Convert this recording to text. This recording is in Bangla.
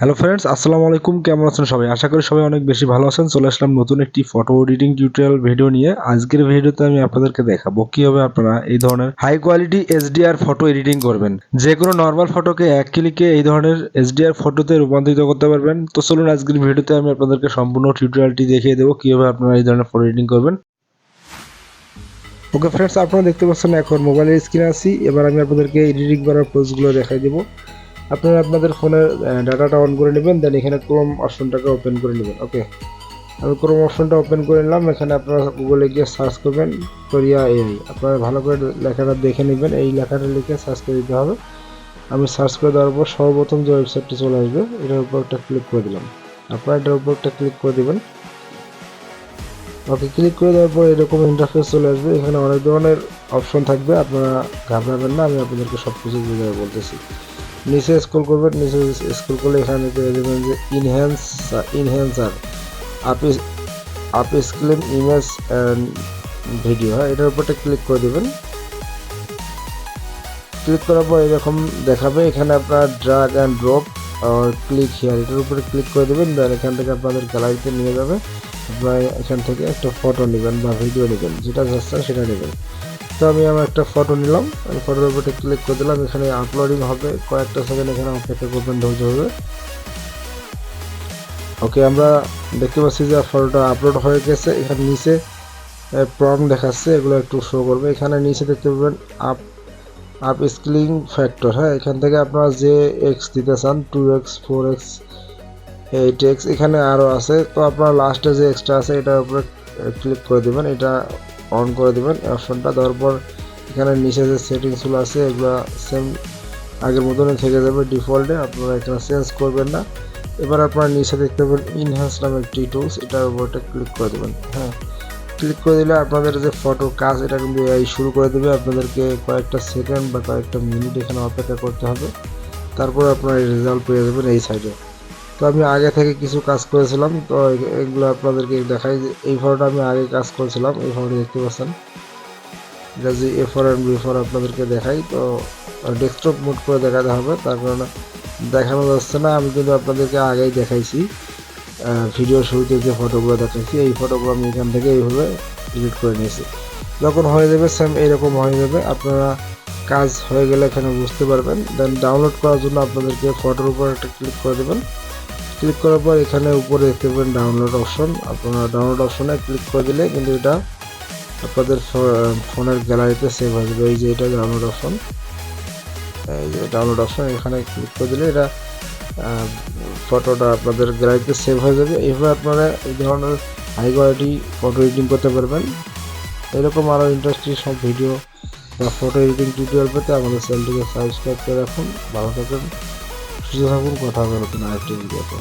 হ্যালো ফ্রেন্ডস আসসালামু আলাইকুম, কেমন আছেন সবাই? আশা করি সবাই অনেক বেশি ভালো আছেন। চলে আসলাম নতুন একটি ফটো এডিটিং টিউটোরিয়াল ভিডিও নিয়ে। আজকের ভিডিওতে আমি আপনাদেরকে দেখাবো কীভাবে আপনারা এই ধরনের high quality HDR photo editing করবেন। যে কোনো নর্মাল ফটোকে এক ক্লিকে এই ধরনের এইচডিআর ফটোতে রূপান্তরিত করতে পারবেন। তো চলুন আজকের ভিডিওতে আমি আপনাদেরকে সম্পূর্ণ টিউটোরিয়ালটি দেখিয়ে দেবো কীভাবে আপনারা এই ধরনের ফটো এডিটিং করবেন। ওকে ফ্রেন্ডস আপনারা দেখতে পাচ্ছেন এখন মোবাইলের স্ক্রিনে আছি। এবার আমি আপনাদেরকে এডিটিং করার পোস্টগুলো দেখাই দেবো। আপনারা আপনাদের ফোনের ডাটাটা অন করে নেবেন দেন এখানে ক্রোম অপশনটাকে ওপেন করে নেবেন ওকে আমি ক্রোম অপশনটা ওপেন করে নিলাম, এখানে আপনারা গুগলে গিয়ে সার্চ করবেন কোরিয়া এআই আপনারা ভালো করে লেখাটা দেখে নেবেন, এই লেখাটা লিখে সার্চ করে দিতে হবে। আমি সার্চ করে দেওয়ার পর সর্বপ্রথম যে ওয়েবসাইটটি চলে আসবে, এটার উপর একটা ক্লিক করে দিলাম। আপনারা এটার উপর একটা ক্লিক করে দেবেন। ওকে ক্লিক করে দেওয়ার পর এরকম ইন্টারফেস চলে আসবে, এখানে অনেক ধরনের অপশন থাকবে, আপনারা ঘাবড়াবেন না, আমি আপনাদেরকে সব কিছু বুঝে বলতেছি। নিচে স্ক্রল করবেন নিচে স্ক্রল করলে এখানে পেয়ে যে enhance enhancer Api Api screen image and video হ্যাঁ এটার উপরটা ক্লিক করে দেবেন। ক্লিক করার পর এরকম দেখাবে, এখানে আপনার ড্রাগ অ্যান্ড ড্রপ আর ক্লিক হিয়ার এটার উপরে ক্লিক করে দেবেন দেন এখান থেকে আপনাদের গ্যালারিতে নিয়ে যাবে। আপনারা এখান থেকে একটা ফটো নেবেন বা ভিডিও নেবেন, যেটা চাচ্ছেন সেটা নেবেন। তো আমি আমার একটা ফটো নিলাম। আমি ফটোর উপরে ক্লিক করে দিলাম, এখানে আপলোডিং হবে। কয়েকটা সেকেন্ড এখানে অপেক্ষা করবেন ধৈর্য হবে। ওকে আমরা দেখতে পাচ্ছি যে ফটোটা আপলোড হয়ে গেছে। এখানে নিচে প্রম দেখাচ্ছে, এগুলো একটু শো করবে। এখানে নিচে দেখতে পাবেন আপ আপ স্কেলিং ফ্যাক্টর হ্যাঁ এখান থেকে আপনারা যে এক্স দিতে চান two x four x eight x এখানে আরও আছে। তো আপনার লাস্টে যে এক্সট্রা আছে, এটার উপরে ক্লিক করে দেবেন, এটা অন করে দেবেন অপশনটা দেওয়ার পর এখানে নিচে যে সেটিংসগুলো আছে, এগুলো সেম আগের মতনই থেকে যাবে ডিফল্টে আপনারা এখানে চেঞ্জ করবেন না। এবার আপনারা নিচে দেখতে পাবেন ইনহ্যান্স নামে একটি টুলস এটার উপরটা ক্লিক করে দেবেন হ্যাঁ। ক্লিক করে দিলে আপনাদের যে ফটো কাজ, এটা কিন্তু এই শুরু করে দেবে, আপনাদেরকে কয়েকটা সেকেন্ড বা কয়েকটা মিনিট এখানে অপেক্ষা করতে হবে। তারপর আপনারা রেজাল্ট পেয়ে যাবেন এই সাইডে তো আমি আগে থেকে কিছু কাজ করেছিলাম, তো এগুলো আপনাদেরকে দেখাই এই ফটোটা আমি আগে কাজ করেছিলাম, এই ফটো দেখতে পাচ্ছেন। এটা যে A for and B for আপনাদেরকে দেখাই, তো ডেস্কটপ মোড করে দেখাতে হবে, তার কারণে দেখানো যাচ্ছে না। আমি কিন্তু আপনাদেরকে আগেই দেখাইছি ভিডিও শুরুতে যে ফটোগুলো দেখাইছি, এই ফটোগুলো আমি এখান থেকে এইভাবে এডিট করে নিয়েছি। যখন হয়ে যাবে সেম এইরকম হয়ে যাবে। আপনারা কাজ হয়ে গেলে এখানে বুঝতে পারবেন। দেন ডাউনলোড করার জন্য আপনাদেরকে ফটোর উপর একটা ক্লিক করে দেবেন। ক্লিক করার পর এখানে উপরে দেখতে পাবেন ডাউনলোড অপশন আপনারা ডাউনলোড অপশনে ক্লিক করে দিলে কিন্তু এটা আপনাদের ফোনের গ্যালারিতে সেভ হয়ে যাবে। এই যে এটা ডাউনলোড অপশন এই যে ডাউনলোড অপশন এখানে ক্লিক করে দিলে এটা ফটোটা আপনাদের গ্যালারিতে সেভ হয়ে যাবে। এইভাবে আপনারা এই ধরনের হাই কোয়ালিটি ফটো এডিটিং করতে পারবেন। এরকম আরও ইন্টারেস্টিং সব ভিডিও বা ফটো এডিটিং টিউটোরিয়াল পেতে আমাদের চ্যানেলটিকে সাবস্ক্রাইব করে রাখুন। ভালো থাকুন সুস্থ থাকুন কথা হবে নতুন আরেকটি ভিডিওতে